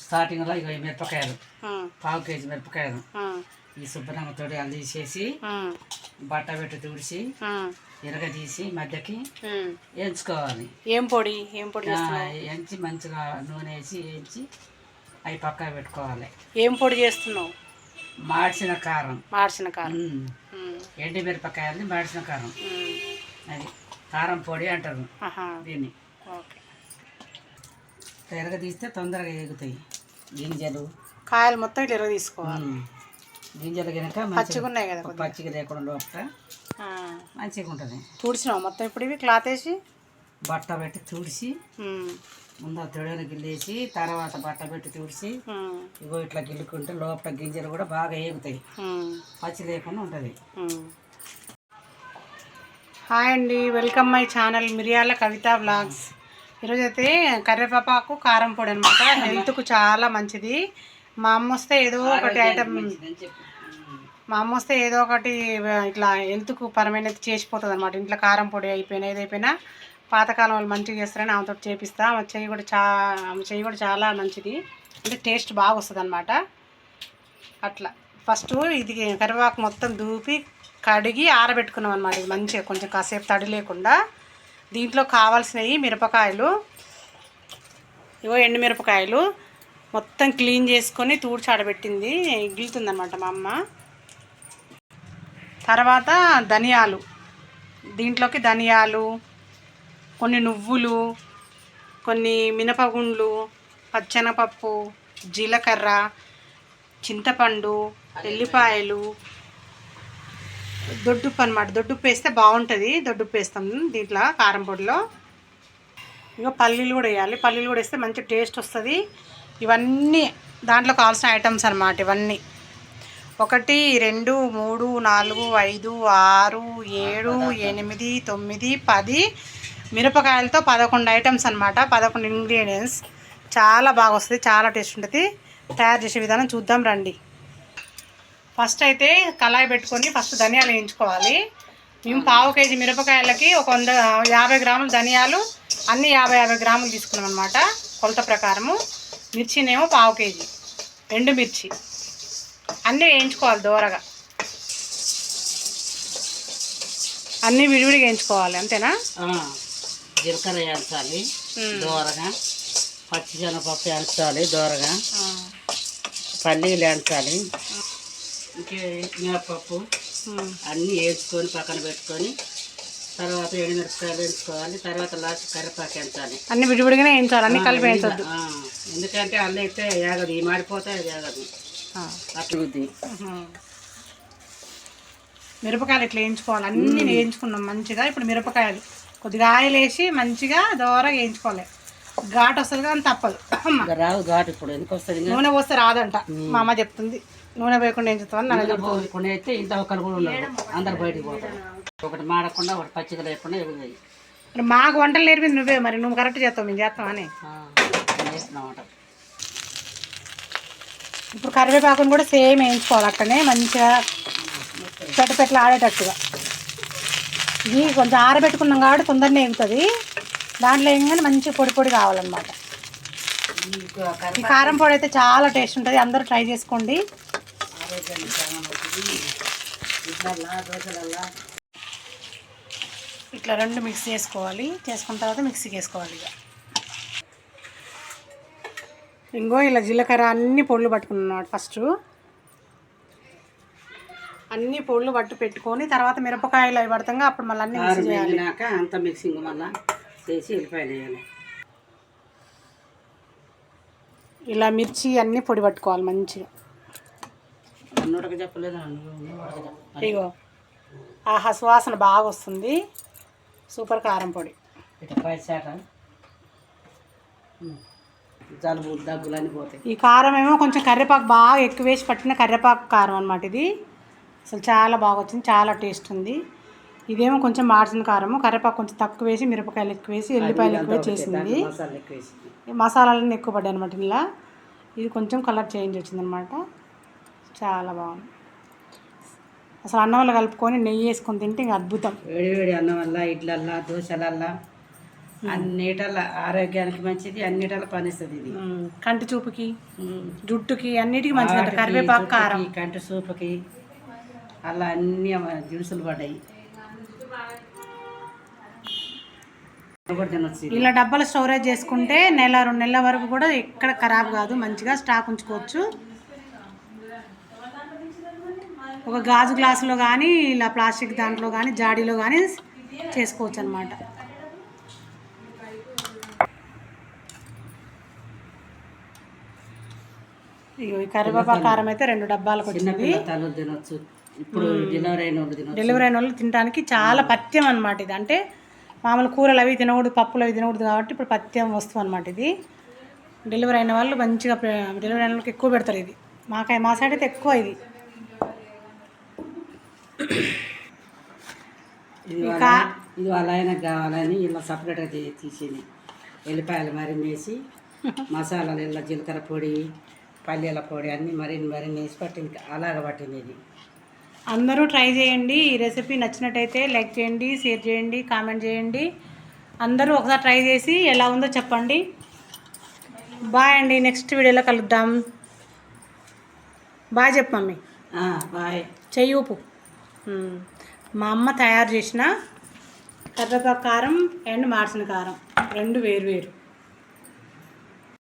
స్టార్టింగ్లో ఇక ఈ మిరపకాయలు. పావు కేజీ మిరపకాయలు. ఈ శుభ్రంగా తోడి అల్లు తీసేసి ఆ, బట్ట పెట్టి తుడిచి తీసి మధ్యకి ఉమ్. వేయించుకోవాలి ఏం పొడి? ఏం పొడి వేయించి మంచిగా నూనె వేసి వేయించి అవి పక్కన పెట్టుకోవాలి. ఏం పొడి చేస్తున్నావు? మాడిసిన కారం. మార్చిన కారం. ఎండి మిరపకాయలని మాడిసిన కారం. అది కారం పొడి అంటారు దీన్ని. ఓకే. ఎరగ తీస్తే తొందరగా ఎగుతాయి గింజలు. కాయలు మొత్తం ఇట్లా ఎరగ తీసుకోవాలి. గింజలు కనుక పచ్చిగా ఉన్నాయి కదా. పచ్చిగా లేకుండా లోపల మంచిగా ఉంటుంది. తుడిచినావు? మొత్తం ఇప్పుడు ఇవి క్లాత్ వేసి? బట్ట పెట్టి తుడిచి ముందు తొడని గిల్లేసి తర్వాత బట్ట పెట్టి తుడిచి ఇగో ఇట్లా గిల్లుకుంటే లోపల గింజలు కూడా బాగా ఏగుతాయి. పచ్చి లేకుండా ఉంటుంది. హాయ్ అండి. వెల్కమ్ మై ఛానల్ మిరియాల కవిత వ్లాగ్స్. ఈరోజు అయితే కరివేపాకు కారం పొడి అనమాట హెల్త్కు చాలా మంచిది. మా అమ్మ వస్తే ఏదో ఒకటి ఐటమ్ మా అమ్మ వస్తే ఏదో ఒకటి ఇట్లా హెల్త్కు పరమైన చేసిపోతుంది అనమాట ఇంట్లో కారం పొడి అయిపోయినా ఏదైపోయినా పాతకాలం వాళ్ళు మంచిగా చేస్తారని ఆమెతో చేపిస్తా. ఆమె చెయ్యి కూడా చా ఆమె చెయ్యి కూడా చాలా మంచిది. అంటే టేస్ట్ బాగా వస్తుంది అనమాట అట్లా. ఫస్ట్ ఇది కరివేపాకు మొత్తం దూపి కడిగి ఆరబెట్టుకున్నాం అనమాట ఇది మంచిగా కొంచెం కాసేపు తడి లేకుండా. దీంట్లో కావాల్సినవి మిరపకాయలు. ఇవో ఎండు మిరపకాయలు. మొత్తం క్లీన్ చేసుకొని తూడ్చి ఆడబెట్టింది గిలుతుంది అనమాట మా అమ్మ. తర్వాత ధనియాలు. దీంట్లోకి ధనియాలు కొన్ని నువ్వులు కొన్ని మినపగుండ్లు పచ్చెనపప్పు జీలకర్ర చింతపండు ఎల్లిపాయలు దొడ్డుప్పు అనమాట దొడ్డుప్పు వేస్తే బాగుంటుంది. దొడ్డుప్పు వేస్తాం దీంట్లో కారం పొడిలో. ఇక పల్లీలు కూడా వేయాలి. పల్లీలు కూడా వేస్తే మంచి టేస్ట్ వస్తుంది. ఇవన్నీ దాంట్లో కావాల్సిన ఐటమ్స్ అనమాట ఇవన్నీ. ఒకటి రెండు మూడు నాలుగు ఐదు ఆరు ఏడు ఎనిమిది తొమ్మిది పది మిరపకాయలతో పదకొండు ఐటమ్స్ అనమాట పదకొండు ఇంగ్రీడియంట్స్. చాలా బాగా వస్తుంది. చాలా టేస్ట్ ఉంటుంది. తయారు చేసే విధానం చూద్దాం రండి. ఫస్ట్ అయితే కళాయి పెట్టుకొని ఫస్ట్ ధనియాలు వేయించుకోవాలి. మేము పావు కేజీ మిరపకాయలకి ఒక వంద యాభై గ్రాములు ధనియాలు అన్ని యాభై యాభై గ్రాములు తీసుకున్నాం అనమాట కొలత ప్రకారము. మిర్చినేమో పావు కేజీ ఎండు మిర్చి. అన్నీ వేయించుకోవాలి దోరగా. అన్నీ విడివిడిగా వేయించుకోవాలి అంతేనా? జీలకర్ర వేయించాలి. దోరగా. పచ్చిశనగపప్పు వేయించాలి దోరగా. పల్లీలు వేయించాలి. ఇంకే మినపప్పు అన్నీ వేసుకొని పక్కన పెట్టుకొని తర్వాత ఎండుమిరపకాయలు వేయించుకోవాలి తర్వాత లాస్ట్ కరివేపాకు వేయించాలి అన్నీ విడివిడిగానే వేయించాలి అన్నీ కలిపి వేయించొద్దు. ఆ, ఎందుకంటే అల్ల అయితే ఏగదు ఈ మాడిపోతే అది ఏగదు ఆ. అట్లా బుద్ధి ఉహు. మిరపకాయలు ఇట్లా వేయించుకోవాలి. అన్నీ వేయించుకున్నాం మంచిగా. ఇప్పుడు మిరపకాయలు కొద్దిగా ఆయిల్ వేసి మంచిగా దోరగా వేయించుకోవాలి. ఘాటు వస్తుంది కానీ తప్పదు. రావు ఘాటు ఇప్పుడు. ఎందుకు వస్తుంది? నూనె పోస్తే రాదంట. మా అమ్మ చెప్తుంది. నూనె వేయకుండా వేయించుతామని నన్ను నూనె పోకుండా అయితే ఇంత ఒకరు కూడా ఉండరు. అందరు బయటికి పోతారు. ఒకటి మాడకుండా ఒకటి పచ్చిగా లేకుండా ఎగుతాయి మరి మాకు వంటలు నేర్పింది నువ్వే మరి. నువ్వు కరెక్ట్ చేస్తావు మేము చేస్తామని చేస్తున్నామట ఇప్పుడు కరివేపాకుని కూడా సేమ్ వేయించుకోవాలి అట్లనే మంచిగా పెట్ట పెట్టలు ఆడేటట్టుగా. ఇది కొంచెం ఆరబెట్టుకున్నాం కాబట్టి తొందరనే ఎగుతుంది దాంట్లో ఏంగానే మంచి పొడి పొడి కావాలన్నమాట. ఈ కారం పొడి అయితే చాలా టేస్ట్ ఉంటుంది. అందరూ ట్రై చేసుకోండి. ఇట్లా రెండు మిక్స్ చేసుకోవాలి. చేసుకున్న తర్వాత మిక్సీకి వేసుకోవాలి ఇక. ఇంకో ఇలా జీలకర్ర అన్ని పొడులు పట్టుకున్నాడు ఫస్ట్. అన్ని పొడులు పట్టు పెట్టుకొని తర్వాత మిరపకాయలు అవి పడతాగా అప్పుడు మళ్ళీ అన్ని మిక్స్ చేయాలి. అంత మిక్సింగ్ మళ్ళా. చేసి వెళ్ళిపోయాలి వేయాలి. ఇలా మిర్చి అన్ని పొడి పట్టుకోవాలి మంచిగా. చెప్పలేదు? ఇగో ఆహా సువాసన బాగా వస్తుంది. సూపర్ కారం పొడి. జలుబు దగ్గులు పోతాయి. ఈ కారం ఏమో కొంచెం కరివేపాకు బాగా ఎక్కువ వేసి పట్టిన కరివేపాకు కారం అనమాట ఇది. అసలు చాలా బాగా వచ్చింది చాలా టేస్ట్ ఉంది. ఇదేమో కొంచెం మార్చిన కారము. కరివేపాకు కొంచెం తక్కువ వేసి మిరపకాయలు ఎక్కువ వేసి ఎల్లిపాయలు ఎక్కువ చేసింది. మసాలాలన్నీ ఎక్కువ పడ్డాయి అనమాట ఇలా ఇది కొంచెం కలర్ చేంజ్ వచ్చిందనమాట చాలా బాగుంది. అసలు అన్నం వల్ల కలుపుకొని నెయ్యి వేసుకొని తింటే ఇంకా అద్భుతం. వేడి వేడి అన్నం వల్ల ఇడ్లల్లా దోశలల్లా అన్నిటల ఆరోగ్యానికి మంచిది అన్నిటల పనిస్తుంది ఇది. కంటి చూపుకి. జుట్టుకి అన్నిటికీ వాటికి, కరివేపాకు కారం. కంటి సూపుకి అలా అన్ని దినుసులు పడ్డాయి. ఇలా డబ్బాలు స్టోరేజ్ చేసుకుంటే నెల రెండు నెలల వరకు కూడా ఎక్కడ ఖరాబ్ కాదు మంచిగా స్టాక్ ఉంచుకోవచ్చు. ఒక గాజు గ్లాసులో కానీ ఇలా ప్లాస్టిక్ దాంట్లో కానీ జాడీలో కానీ చేసుకోవచ్చు అనమాట కరివేపాకు కారం అయితే రెండు డబ్బాలకు వచ్చింది. ఇప్పుడు తినొచ్చు. డెలివరీ అయిన వాళ్ళు తినడానికి చాలా పథ్యం అనమాట ఇది. అంటే మామూలు కూరలు అవి తినకూడదు పప్పులు అవి తినకూడదు కాబట్టి ఇప్పుడు పథ్యం వస్తువు అనమాట ఇది. డెలివరీ అయిన వాళ్ళు మంచిగా డెలివరీ అయిన వాళ్ళకి ఎక్కువ పెడతారు ఇది. మాకై మా సైడ్ అయితే ఎక్కువ ఇది. ఇది వాళ్ళ ఆయనకు కావాలని ఇలా సపరేట్గా తీసింది. ఎల్లిపాయలు మరిన్ని వేసి మసాలాలు ఇలా జీలకర్ర పొడి పల్లీల పొడి అన్నీ మరిన్ని మరిన్ని వేసి పట్టింది. అలాగ పట్టింది ఇది. అందరూ ట్రై చేయండి. ఈ రెసిపీ నచ్చినట్టయితే లైక్ చేయండి షేర్ చేయండి కామెంట్ చేయండి. అందరూ ఒకసారి ట్రై చేసి ఎలా ఉందో చెప్పండి. బాయ్ అండి. నెక్స్ట్ వీడియోలో కలుద్దాం. బాయ్ చెప్పు మమ్మీ. బాయ్. చెయ్యి ఊపు. మా అమ్మ తయారు చేసిన కరివేపాకు కారం అండ్ మార్చిన కారం. రెండు వేరు వేరు.